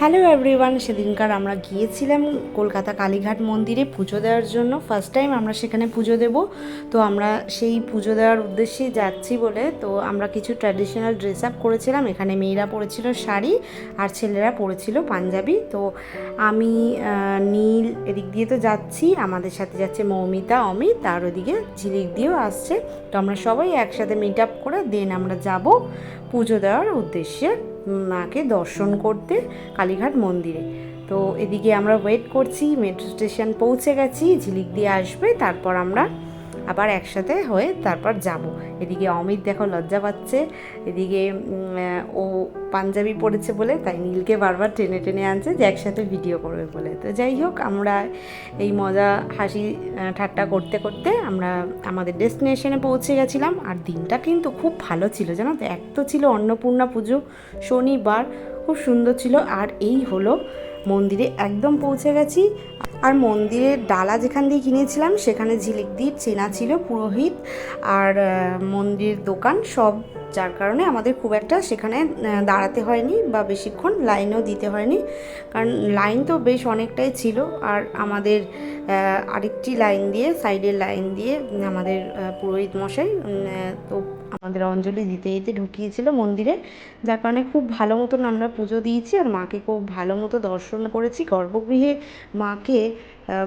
Hello everyone সেদিনকার আমরা গিয়েছিলাম কলকাতা কালীঘাট মন্দিরে পুজো দেওয়ার জন্য। ফার্স্ট টাইম আমরা সেখানে পুজো দেব। তো আমরা সেই পুজো দেওয়ার উদ্দেশ্যে যাচ্ছি বলে তো আমরা কিছু ট্র্যাডিশনাল ড্রেস আপ করেছিলাম। এখানে মেয়েরা পরেছিল শাড়ি আর ছেলেরা পরেছিল পাঞ্জাবি। তো আমি নীল এদিক দিয়ে তো যাচ্ছি, আমাদের সাথে যাচ্ছে মৌমিতা, অমিত, আর ওদিকে ঝিলিক দিয়েও আসছে। তো আমরা সবাই একসাথে মিট আপ করে দেন আমরা যাব পুজো দেওয়ার উদ্দেশ্যে। মাকে দর্শন করতে কালীঘাট মন্দিরে। তো এদিকে আমরা ওয়েট করছি মেট্রো স্টেশন পৌঁছে গেছি, ঝিলিক দিয়ে আসবে, তারপর আমরা আবার একসাথে হয়ে তারপর যাব। এদিকে অমিত দেখো লজ্জা পাচ্ছে, এদিকে ও পাঞ্জাবি পরেছে বলে, তাই নীলকে বারবার টেনে টেনে আনছে যে একসাথে ভিডিও করবে বলে। তো যাই হোক, আমরা এই মজা, হাসি ঠাট্টা করতে করতে আমরা আমাদের ডেস্টিনেশনে পৌঁছে গেছিলাম। আর দিনটা কিন্তু খুব ভালো ছিল, জানো তো? এক তো ছিল অন্নপূর্ণা পুজো, শনিবার, খুব সুন্দর ছিল। আর এই হলো মন্দিরে একদম পৌঁছে গেছি। আর মন্দিরের ডালা যেখান দিয়ে কিনেছিলাম সেখানে ঝিলিক দিয়ে চেনা ছিল পুরোহিত আর আহ, মন্দিরের দোকান সব। যার কারণে আমাদের খুব একটা সেখানে দাঁড়াতে হয়নি বা বেশিক্ষণ লাইনও দিতে হয়নি। কারণ লাইন তো বেশ অনেকটাই ছিল আর আমাদের আরেকটি লাইন দিয়ে সাইডের লাইন দিয়ে আমাদের পুরোহিত মশাই তো আমাদের অঞ্জলি দিতে দিতে ঢুকিয়েছিল মন্দিরে। যার কারণে খুব ভালো মতন আমরা পুজো দিয়েছি আর মাকে খুব ভালো মতো দর্শন করেছি। গর্ভগৃহে মাকে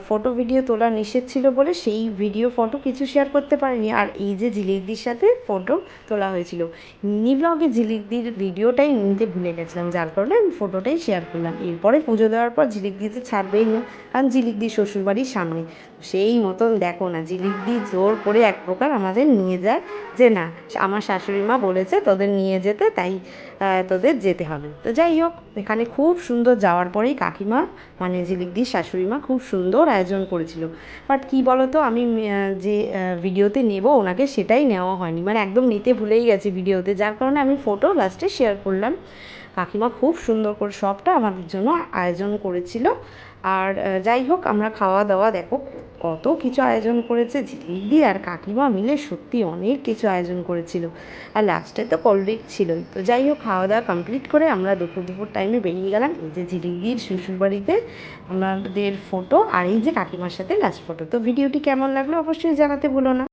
ফটো ভিডিও তোলা নিষেধ ছিল বলে সেই ভিডিও ফটো কিছু শেয়ার করতে পারিনি। আর এই যে ঝিলিকদির সাথে ফটো তোলা হয়েছিল মিনি ব্লগে ঝিলিকদির ভিডিওটাই নিতে ভুলে গেছিলাম, যার কারণে আমি ফটোটাই শেয়ার করলাম। এরপরে পুজো দেওয়ার পর ঝিলিকদিতে ছাড়বেই না, কারণ ঝিলিকদির শ্বশুরবাড়ির সামনে। সেই মতন দেখো না ঝিলিকদি জোর করে এক প্রকার আমাদের নিয়ে যায় যে না, আমার শাশুড়ি মা বলেছে তোদের নিয়ে যেতে, তাই তোদের যেতে হবে। তো যাই হোক, এখানে খুব সুন্দর যাওয়ার পরেই কাকিমা মানে ঝিলিকদির শাশুড়ি মা খুব সুন্দর আয়োজন করেছিল। বাট কি বলতো, আমি যে ভিডিওতে নেব, ওনাকে সেটাই নেওয়া হয়নি। মানে একদম নিতে ভুলেই গেছে ভিডিওতে, যার কারণে আমি ফটো লাস্টে শেয়ার করলাম। কাকিমা খুব সুন্দর করে সবটা আমাদের জন্য আয়োজন করেছিল। আর যাই হোক, আমরা খাওয়া দাওয়া দেখো। কত কিছু আয়োজন করেছে দিদি আর কাকিমা মিলে সত্যি অনেক কিছু আয়োজন করেছিল। আর লাস্টে তো কোল্ড ছিলই। তো যাই হোক খাওয়া দাওয়া কমপ্লিট করে আমরা দুপুর দুপুর টাইমে বেরিয়ে গেলাম। এই যে ঝিলিকদির শ্বশুরবাড়িতে আমাদের ফটো আর এই যে কাকিমার সাথে লাস্ট ফটো তো ভিডিওটি কেমন লাগল অবশ্যই জানাতে ভুলো না।